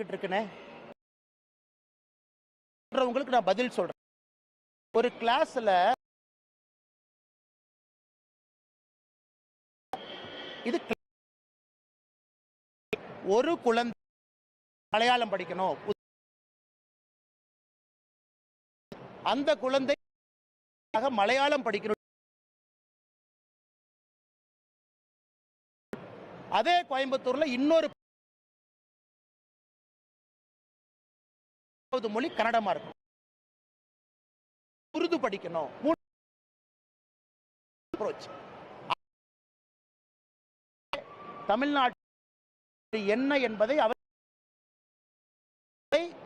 இருக்குன்னு உங்களுக்கு நான் பதில் சொல்றேன். ஒரு கிளாஸ்ல இது ஒரு குழந்தை மலையாளம் படிக்கணும். அந்த குழந்தை மலையாளம் படிக்கணும். அதே கோயம்புத்தூர்ல இன்னொரு மூன்றாவது மொழி கன்னடமா இருக்கும். உருது படிக்கணும். தமிழ்நாட்டு என்ன என்பதை அவர்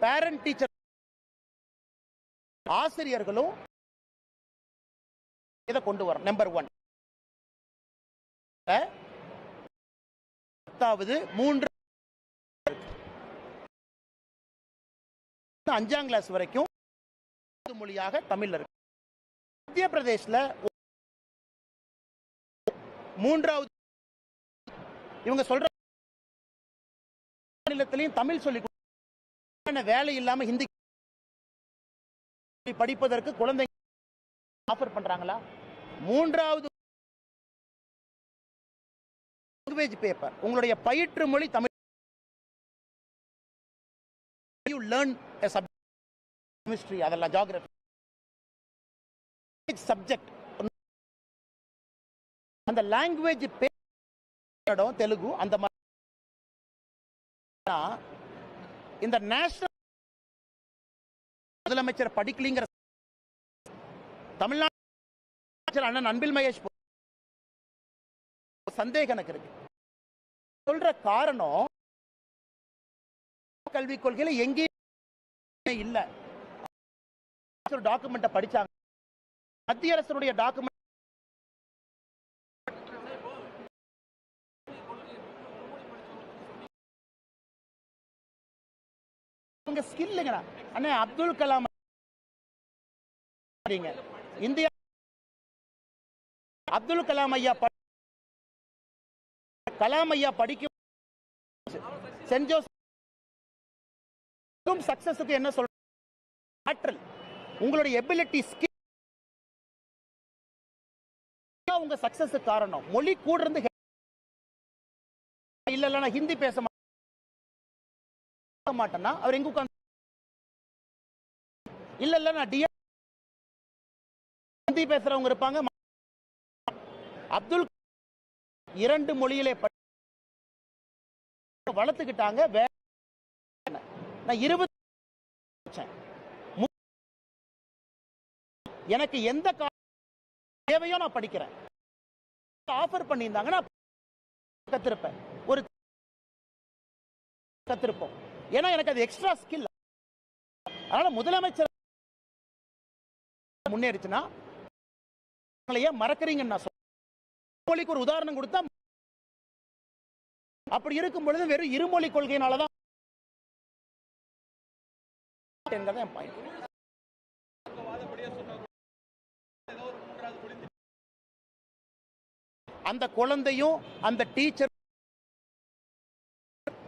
பேரண்ட் டீச்சர் ஆசிரியர்களும் இதை கொண்டு வரும் நம்பர் ஒன் பத்தாவது மூன்று அஞ்சாம் கிளாஸ் வரைக்கும் மொழியாக தமிழ் இருக்கு. மத்திய பிரதேசில் மூன்றாவது இவங்க சொல்ற மாநிலத்திலையும் தமிழ் சொல்லி வேலை இல்லாம ஹிந்தி படிப்பதற்கு குழந்தைங்க ஆஃபர் பண்றாங்களா? மூன்றாவது லாங்குவேஜ் பேப்பர் உங்களுடைய பயிற்று மொழி தமிழ். லேர்ன் கெமிஸ்ட்ரி அதெல்லாம் ஜாகிரபி சப்ஜெக்ட் அந்த லாங்குவேஜ் இடம் தெலுங்கு அந்த மாதிரி. இந்த நேஷனல் முதலமைச்சர் படிக்கலிங்கிற தமிழ்நாடு அமைச்சர் அண்ணன் அன்பில் மகேஷ் சந்தேகம் எனக்கு இருக்கு. சொல்ற காரணம் கல்விக் கொள்கையில எங்கேயும் இல்ல. இல்லை டாக்குமெண்ட்டை படிச்சாங்க. மத்திய அரசனுடைய டாக்குமெண்ட் உங்க ஸ்கில்லுங்கடா அண்ணே அப்துல் கலாம் சரிங்க. இந்தியா அப்துல் கலாம் ஐயா கலாம் ஐயா படிக்கும் சென்ட் ஜோஸ் ஜோசப் சக்சஸுக்கு என்ன சொல்ற ஆற்றல். உங்களுடைய எபிலிட்டி ஸ்கில் உங்க சக்சஸ் காரணம்? மொழி கூட இருந்து இல்ல இல்ல நான் ஹிந்தி பேச மாட்டேன்னா அவர் எங்க உட்கார்ந்து இல்ல இல்ல நான் டிஎ ஹிந்தி பேசுறவங்க இருப்பாங்க. அப்துல் இரண்டு மொழியிலே வளர்த்துக்கிட்டாங்க. நான் இருபது எனக்கு எந்த தேவையோ நான் படிக்கிறேன். ஆஃபர் பண்ணியிருந்தாங்க நான் கத்திருப்பேன். ஒரு கத்திருப்போம். ஏன்னா எனக்கு அது எக்ஸ்ட்ரா ஸ்கில் அதனால முதலமைச்சர் முன்னேறிச்சுன்னா உங்களை ஏன் நான் சொல்றேன் மொழிக்கு ஒரு உதாரணம் கொடுத்தா அப்படி இருக்கும் பொழுது வெறும் இருமொழி கொள்கையினாலதான் என்கிறத என் பாயிண்ட் அந்த குழந்தையும் அந்த டீச்சர்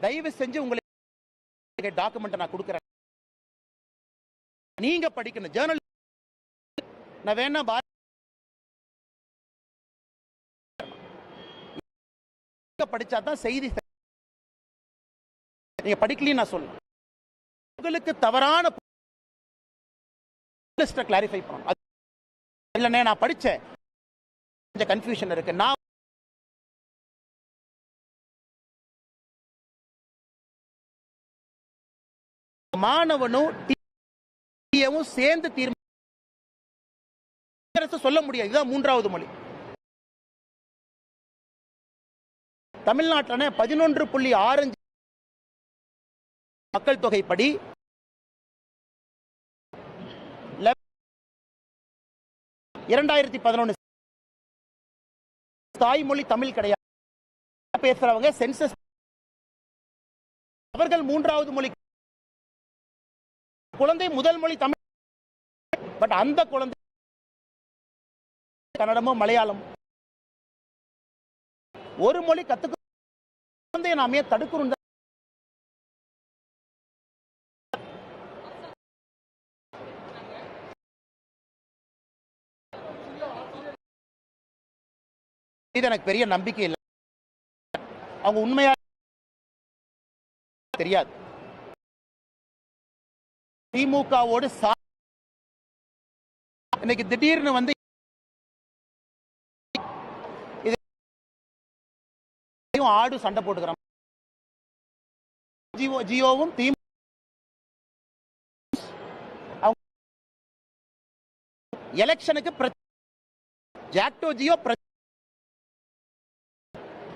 தயவு செஞ்சு உங்களுக்கு டாக்குமெண்ட் நான் கொடுக்குறேன். நீங்க படிக்கணும். ஜேர்னல் நான் வேணா பா தான் செய்தி நீங்க படிக்கலையும் நான் சொல்லுவேன் உங்களுக்கு தவறான கிளாரிஃபை பண்ணணும். இல்லைண்ணே நான் படித்தேன் கொஞ்சம் கன்ஃபியூஷன் இருக்கு. நான் மாணவனும் டீச்சரும் சேர்ந்து தீர்மானம் சொல்ல முடியாது. இதுதான் மூன்றாவது மொழி. தமிழ்நாட்டில் பதினொன்று புள்ளி ஆறஞ்சு மக்கள் தொகை படி இரண்டாயிரத்தி பதினொன்று தாய்மொழி தமிழ் கிடையாது. பேசுறவங்க சென்சஸ் அவர்கள் மூன்றாவது மொழி குழந்தை முதல் மொழி தமிழ். பட் அந்த குழந்தை கன்னடமோ மலையாளம். ஒரு மொழி கத்துக்க குழந்தையை நாமே தடுக்கிறோம் இது எனக்கு பெரிய நம்பிக்கை இல்லை. அவங்க உண்மையா தெரியாது. திமுகவோடு இன்னைக்கு திடீர்னு வந்து ஆடு சண்டை போட்டுக்கிறோம் ஜியோ ஜியோவும் திமுக எலெக்ஷனுக்கு ஜாக்டோ ஜியோ பிர-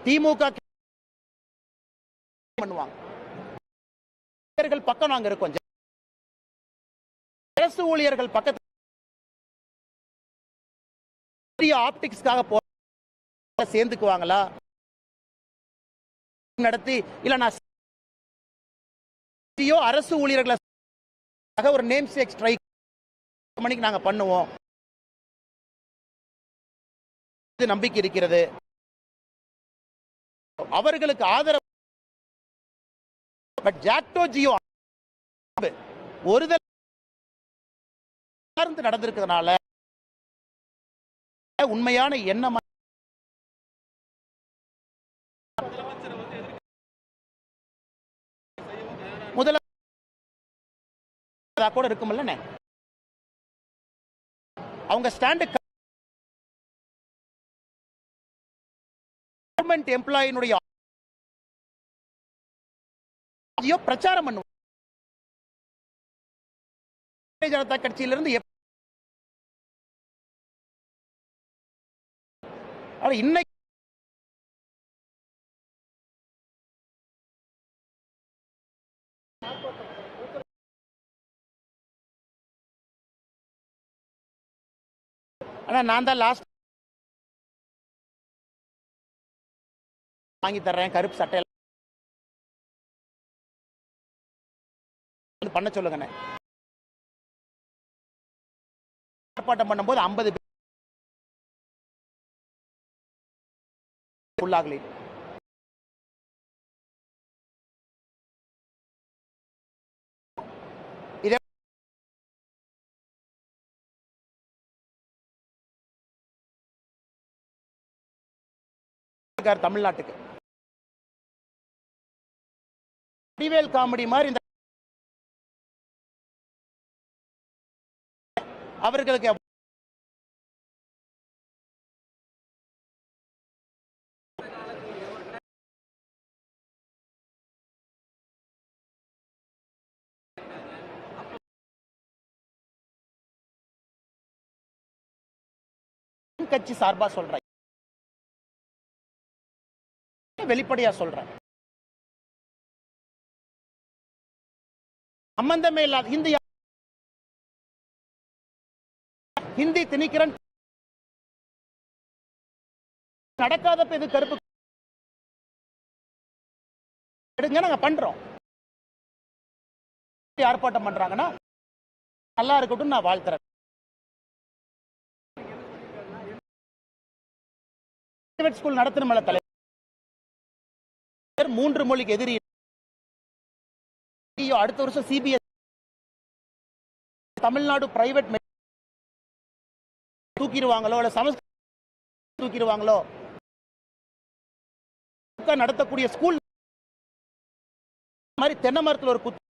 திமுக பண்ணுவாங்க. பக்கம் நாங்க இருக்கோம். அரசு ஊழியர்கள் பக்கத்து ஆப்டிக்ஸ்க்காக போ சேர்ந்துக்குவாங்களா? நடத்தி இல்ல நான் அரசு ஊழியர்களை ஒரு நேம் சேக் ஸ்ட்ரைக் மணிக்கு நாங்க பண்ணுவோம். இது நம்பிக்கை இருக்கிறது. அவர்களுக்கு ஆதரவு. பட் ஜாக்டோ ஜியோ ஒருதல் சார்ந்து நடந்திருக்கிறதுனால உண்மையான எண்ணம் முதல கூட இருக்குமில்ல அவங்க ஸ்டாண்டு கவர்மெண்ட் எம்ப்ளாயினுடைய பிரச்சாரம் பண்ணுவோம் ஜனதா கட்சியிலிருந்து ஆனா இன்னைக்கு ஆனா நான் தான் லாஸ்ட் வாங்கி தர்றேன் கருப்பு சட்டையெல்லாம் பண்ண சொல்லுங்கண்ணே. ஆர்ப்பாட்டம் பண்ணும்போது ஐம்பது பேர் உள்ளாகலை. இதே தமிழ்நாட்டுக்கு. வடிவேல் காமெடி மாதிரி இந்த அவர்களுக்கு கட்சி சார்பா சொல்றேன். வெளிப்படையா சொல்றேன். சம்பந்தமே இல்லாத ஹிந்தி ஹிந்தி திணிக்கிறன் நடக்காதப்ப இது கருப்பு எடுங்க நாங்க பண்றோம். ஆர்ப்பாட்டம் பண்றாங்கன்னா நல்லா இருக்கட்டும் நான் வாழ்த்துறேன். பிரைவேட் ஸ்கூல் நடத்தணுமல்ல தலைவர் மூன்று மொழிக்கு எதிரி ஐயோ, அடுத்த வருஷம் சிபிஎஸ் தமிழ்நாடு பிரைவேட் தூக்கிடுவாங்களோ இல்ல சமஸ்கிருதம் தூக்கிடுவாங்களோ? நடத்தக்கூடிய ஸ்கூல் மாதிரி தென்னை மரத்தில் ஒரு குத்து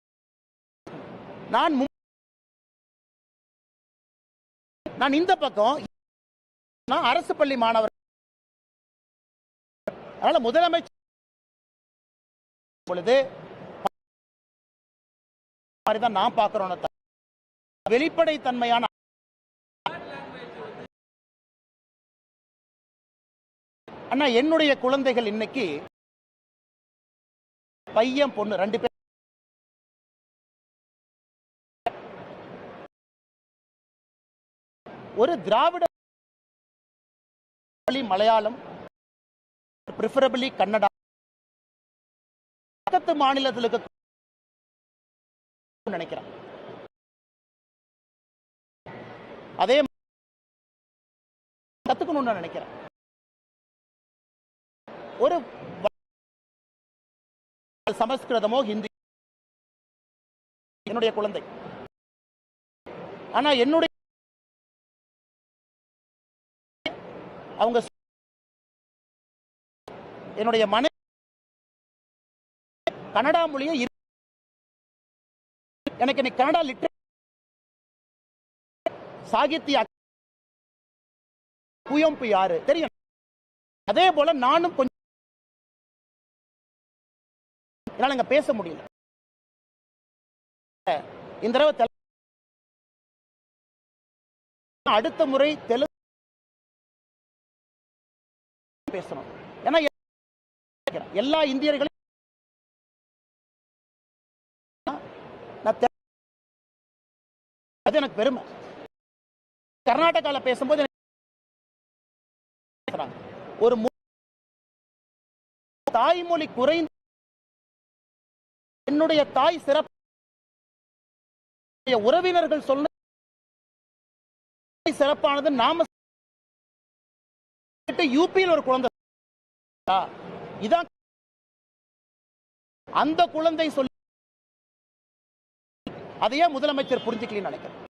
நான் நான் இந்த பக்கம் நான் அரசு பள்ளி மாணவர். அதனால முதலமைச்சர் பொழுது மாதிரிதான் நான் பார்க்கிறோம் வெளிப்படை தன்மையான அண்ணா என்னுடைய குழந்தைகள் இன்னைக்கு பையன் பொண்ணு ரெண்டு பேர் ஒரு திராவிட மொழி மலையாளம் ப்ரிஃபரபிளி கன்னடா. பக்கத்து மாநிலத்தில் இருக்க நினைக்கிறேன். அதே கத்துக்கணும்னு நினைக்கிறேன். ஒரு சமஸ்கிருதமோ ஹிந்தி என்னுடைய குழந்தை. ஆனா என்னுடைய அவங்க என்னுடைய மனை கனடா மொழியை எனக்கு இன்னைக்கு கன்னடா லிட்டர் சாகித்ய குயம்பு யாரு? தெரியும். அதே போல நானும் கொஞ்சம் என்னால இங்க பேச முடியல. இந்த தடவை அடுத்த முறை தெலுங்கு பேசணும். ஏன்னா எல்லா இந்தியர்களும் நான் அது எனக்கு பெருமை. கர்நாடகாவில் பேசும்போது ஒரு தாய்மொழி குறைந்த என்னுடைய தாய் சிறப்பு உறவினர்கள் சொல்ல சிறப்பானது நாம யூபியில் ஒரு குழந்தை இதான் அந்த குழந்தை சொல்லி அதையே முதலமைச்சர் புரிஞ்சுக்கலன்னு நினைக்கிறேன்